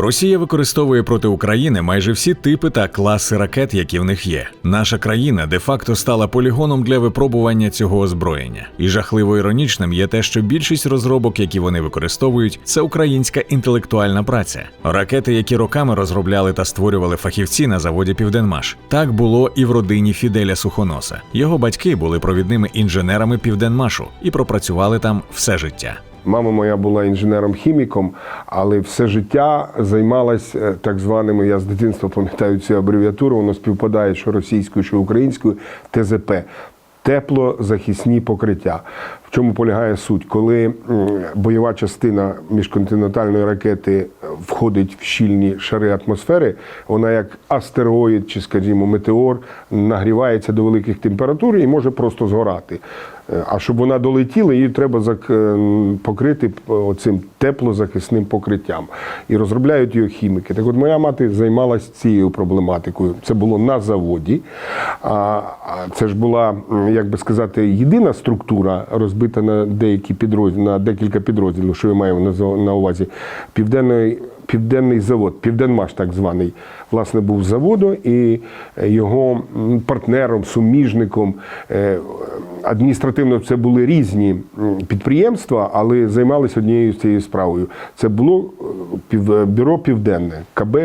Росія використовує проти України майже всі типи та класи ракет, які в них є. Наша країна де-факто стала полігоном для випробування цього озброєння. І жахливо іронічним є те, що більшість розробок, які вони використовують, це українська інтелектуальна праця. Ракети, які роками розробляли та створювали фахівці на заводі Південмаш. Так було і в родині Фіделя Сухоноса. Його батьки були провідними інженерами Південмашу і пропрацювали там все життя. Мама моя була інженером-хіміком, але все життя займалась е, так званими, я з дитинства пам'ятаю цю абревіатуру, воно співпадає що російською, що українською, ТЗП. Теплозахисні покриття. Чому полягає суть? Коли бойова частина міжконтинентальної ракети входить в щільні шари атмосфери, вона як астероїд чи, скажімо, метеор нагрівається до великих температур і може просто згорати. Е, А щоб вона долетіла, її треба е, покрити цим теплозахисним покриттям. І розробляють його хіміки. Так от моя мати займалася цією проблематикою. Це було на заводі. Це ж була, як би сказати, єдина структура, розбита на деякі підрозділи, на декілька підрозділів, що я маю на увазі. Південний, Південний завод, Південмаш так званий, власне, був заводу, і його партнером, суміжником. е, Адміністративно це були різні підприємства, але займалися однією цією справою. Це було е, бюро Південне, КБ.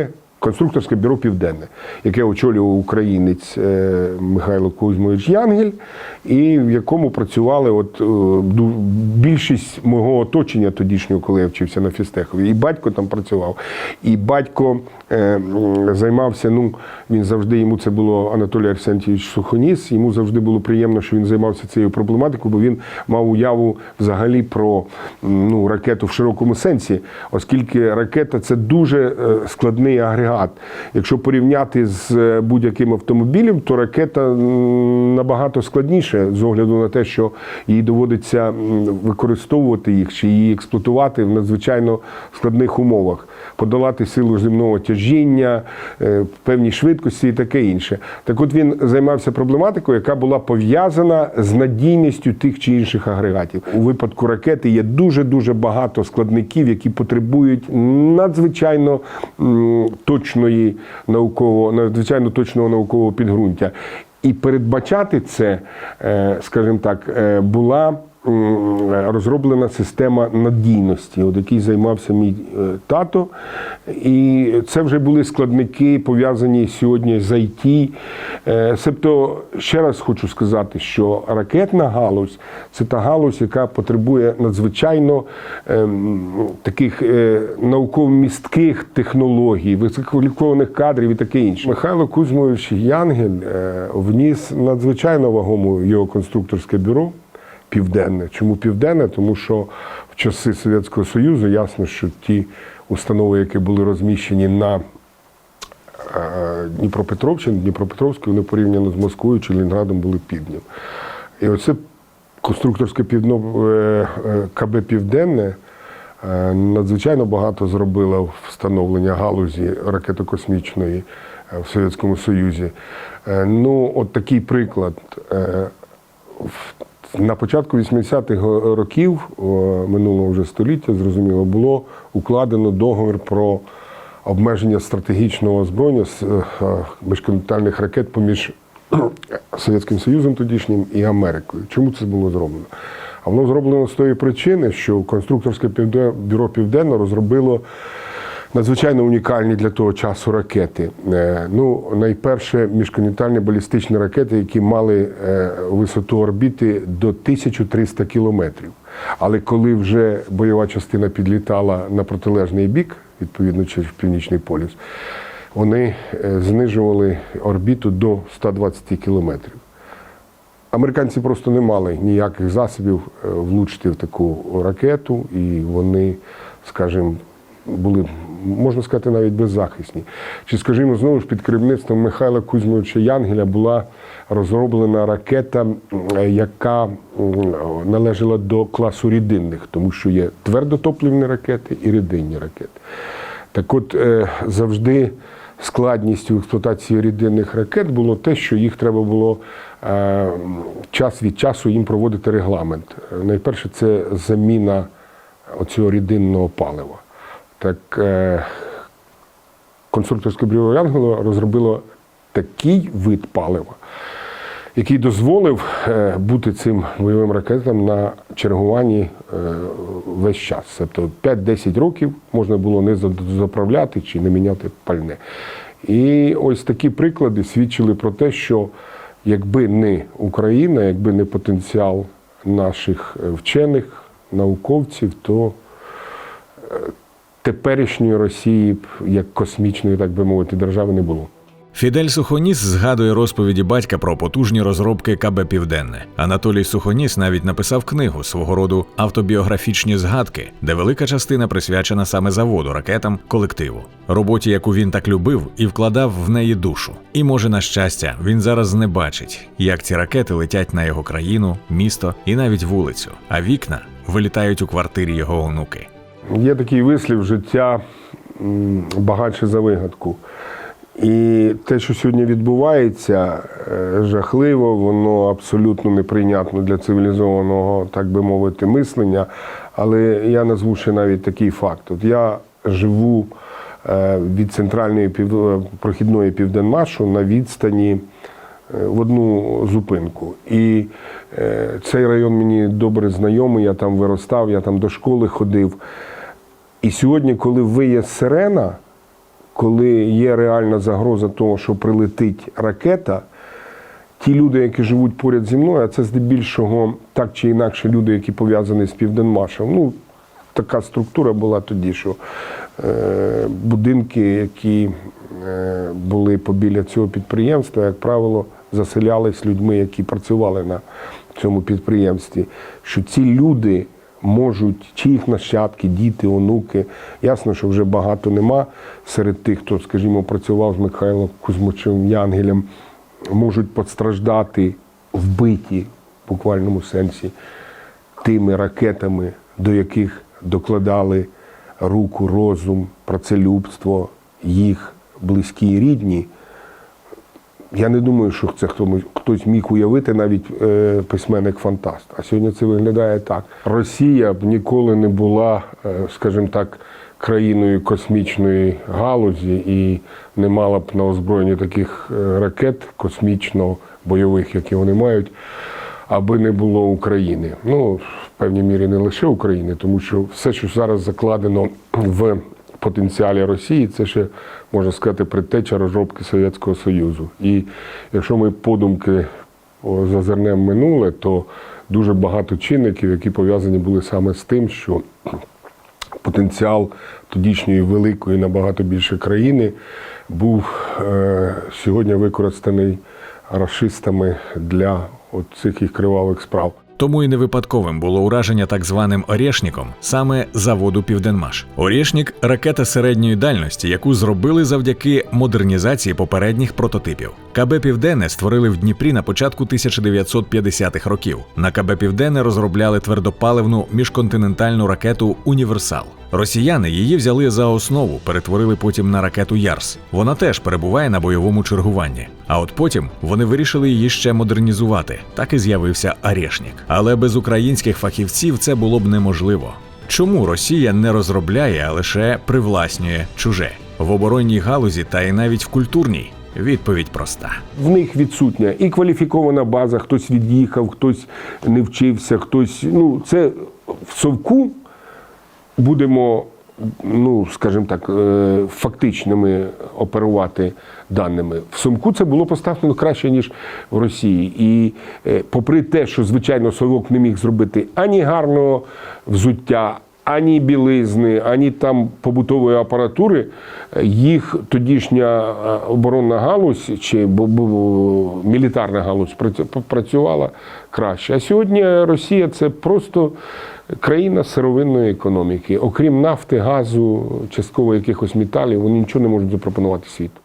Конструкторське бюро Південне, яке очолював українець е, Михайло Кузьмович Янгель, і в якому працювали от, е, більшість мого оточення тодішнього, коли я вчився на фістехові. І батько там працював. І батько е, займався, ну, він завжди, йому це було Анатолій Арсентійович Сухоніс, йому завжди було приємно, що він займався цією проблематикою, бо він мав уяву взагалі про ну, ракету в широкому сенсі, оскільки ракета це дуже складний агрегат. Якщо порівняти з е, будь-яким автомобілем, то ракета набагато складніше з огляду на те, що їй доводиться використовувати їх чи її експлуатувати в надзвичайно складних умовах, подолати силу земного тяжіння, е, певні швидкості і таке інше. Так от він займався проблематикою, яка була пов'язана з надійністю тих чи інших агрегатів. У випадку ракети є дуже дуже багато складників, які потребують надзвичайно м, точної науково, надзвичайно точного наукового підґрунтя. І передбачати це, е, скажімо так, е, була розроблена система надійності, от який займався мій е, тато. І це вже були складники, пов'язані сьогодні з IT. Е, Себто, ще раз хочу сказати, що ракетна галузь це та галузь, яка потребує надзвичайно ем, таких е, науково-містких технологій, висококваліфікованих кадрів і таке інше. Михайло Кузьмович Янгель вніс надзвичайно вагому його конструкторське бюро. Південне. Чому південне? Тому що в часи Совєтського Союзу ясно, що ті установи, які були розміщені на е, Дніпропетровщині, Дніпропетровській, вони порівняно з Москвою чи Ленінградом були півднем. І оце конструкторське півдно, е, е, КБ Південне надзвичайно багато зробило встановлення галузі ракетокосмічної в Совєтському Союзі. Ну, от такий приклад. На початку 80-х років минулого вже століття, зрозуміло, було укладено договір про обмеження стратегічного озброєння е, е, міжконтинентальних ракет поміж Совєтським Союзом тодішнім і Америкою. Чому це було зроблено? А воно зроблено з тої причини, що конструкторське бюро Південно розробило надзвичайно унікальні для того часу ракети. Е, Ну, найперше, міжконтинентальні балістичні ракети, які мали е, висоту орбіти до 1300 кілометрів. Але коли вже бойова частина підлітала на протилежний бік, відповідно через північний полюс, вони е, знижували орбіту до 120 кілометрів. Американці просто не мали ніяких засобів влучити в таку ракету, і вони, скажімо, були, можна сказати, навіть беззахисні. Чи, скажімо, знову ж під керівництвом Михайла Кузьмовича Янгеля була розроблена ракета, яка належала до класу рідинних, тому що є твердотоплівні ракети і рідинні ракети. Так от е, завжди складністю експлуатації рідинних ракет було те, що їх треба було е, час від часу їм проводити регламент. Найперше, це заміна оцього рідинного палива. Так е, конструкторське бюро Янгело розробило такий вид палива, який дозволив е, бути цим бойовим ракетам на чергуванні е, весь час. Тобто 5-10 років можна було не заправляти чи не міняти пальне. І ось такі приклади свідчили про те, що якби не Україна, якби не потенціал наших вчених, науковців, то теперішньої Росії як космічної, так би мовити, держави не було. Фідель Сухоніс згадує розповіді батька про потужні розробки КБ Південне. Анатолій Сухоніс навіть написав книгу свого роду автобіографічні згадки, де велика частина присвячена саме заводу, ракетам, колективу, роботі, яку він так любив і вкладав в неї душу. І може, на щастя, він зараз не бачить, як ці ракети летять на його країну, місто і навіть вулицю, а вікна вилітають у квартирі його онуки. Є такий вислів життя багатше за вигадку. І те, що сьогодні відбувається, е, жахливо, воно абсолютно неприйнятно для цивілізованого, так би мовити, мислення. Але я назву ще навіть такий факт. От я живу е, від центральної пів... прохідної південмашу на відстані е, в одну зупинку. І е, цей район мені добре знайомий, я там виростав, я там до школи ходив. І сьогодні, коли виє сирена, коли є реальна загроза того, що прилетить ракета, ті люди, які живуть поряд зі мною, а це здебільшого так чи інакше люди, які пов'язані з Південмашем. Ну, така структура була тоді, що е, будинки, які е, були побіля цього підприємства, як правило, заселялись людьми, які працювали на цьому підприємстві. Що ці люди можуть, чи їх нащадки, діти, онуки. Ясно, що вже багато нема серед тих, хто, скажімо, працював з Михайлом Кузьмичем Янгелем, можуть постраждати вбиті в буквальному сенсі тими ракетами, до яких докладали руку, розум, працелюбство, їх близькі і рідні. Я не думаю, що це хто- хтось міг уявити навіть е, письменник-фантаст. А сьогодні це виглядає так. Росія б ніколи не була, е, скажімо так, країною космічної галузі і не мала б на озброєнні таких е, ракет космічно-бойових, які вони мають, аби не було України. Ну, в певній мірі не лише України, тому що все, що зараз закладено в потенціалі Росії, це ще можна сказати предтеча розробки Совєтського Союзу. І якщо ми подумки зазирнемо минуле, то дуже багато чинників, які пов'язані були саме з тим, що потенціал тодішньої великої набагато більше країни був е, сьогодні використаний рашистами для цих їх кривавих справ. Тому і не випадковим було ураження так званим Орєшніком саме заводу Південмаш. Орєшнік ракета середньої дальності, яку зробили завдяки модернізації попередніх прототипів. КБ Південне створили в Дніпрі на початку 1950-х років. На КБ Південне розробляли твердопаливну міжконтинентальну ракету Універсал. Росіяни її взяли за основу, перетворили потім на ракету Ярс. Вона теж перебуває на бойовому чергуванні. А от потім вони вирішили її ще модернізувати. Так і з'явився Орешнік. Але без українських фахівців це було б неможливо. Чому Росія не розробляє, а лише привласнює чуже в оборонній галузі та й навіть в культурній? Відповідь проста. В них відсутня і кваліфікована база, хтось від'їхав, хтось не вчився, хтось. Ну, це в совку будемо, ну, скажімо так, е, фактичними оперувати даними. В сумку це було поставлено краще, ніж в Росії. І е, попри те, що, звичайно, совок не міг зробити ані гарного взуття, ані білизни, ані там побутової апаратури, їх тодішня е, оборонна галузь чи мілітарна галузь працю- працювала краще. А сьогодні Росія це просто країна сировинної економіки. Окрім нафти, газу, частково якихось металів, вони нічого не можуть запропонувати світу.